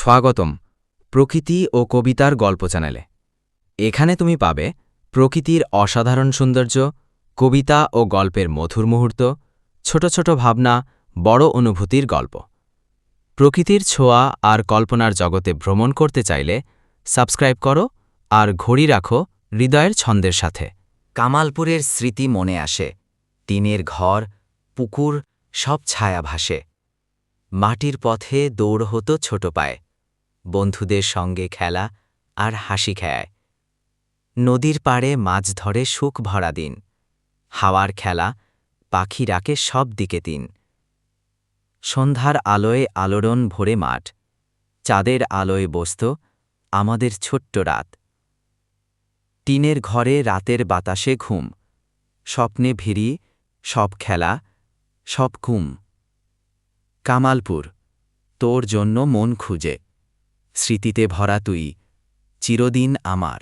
স্বাগতম, প্রকৃতি ও কবিতার গল্প চ্যানেলে। এখানে তুমি পাবে প্রকৃতির অসাধারণ সৌন্দর্য, কবিতা ও গল্পের মধুর মুহূর্ত, ছোট ছোট ভাবনা, বড় অনুভূতির গল্প। প্রকৃতির ছোঁয়া আর কল্পনার জগতে ভ্রমণ করতে চাইলে সাবস্ক্রাইব করো আর ঘড়ি রাখো হৃদয়ের ছন্দের সাথে। কামালপুরের স্মৃতি মনে আসে, টিনের ঘর, পুকুর, সব ছায়া ভাসে। মাটির পথে দৌড় হতো ছোট পায়ে। বন্ধুদের সঙ্গে খেলা আর হাসি খেয়ায়। নদীর পাড়ে মাছ ধরে সুখ ভরা দিন। হাওয়ার খেলা, পাখি ডাকে সব দিকে দিন সন্ধ্যার আলোয় আলোড়ন ভরে মাঠ। চাঁদের আলোয় বসত আমাদের ছোট্ট রাত। টিনের ঘরে রাতের বাতাসে ঘুম। স্বপ্নে ভিড়ি, সব খেলা, সব ঘুম কামালপুর, তোর জন্য মন খুঁজে। স্মৃতিতে ভরা তুই চিরদিন আমার।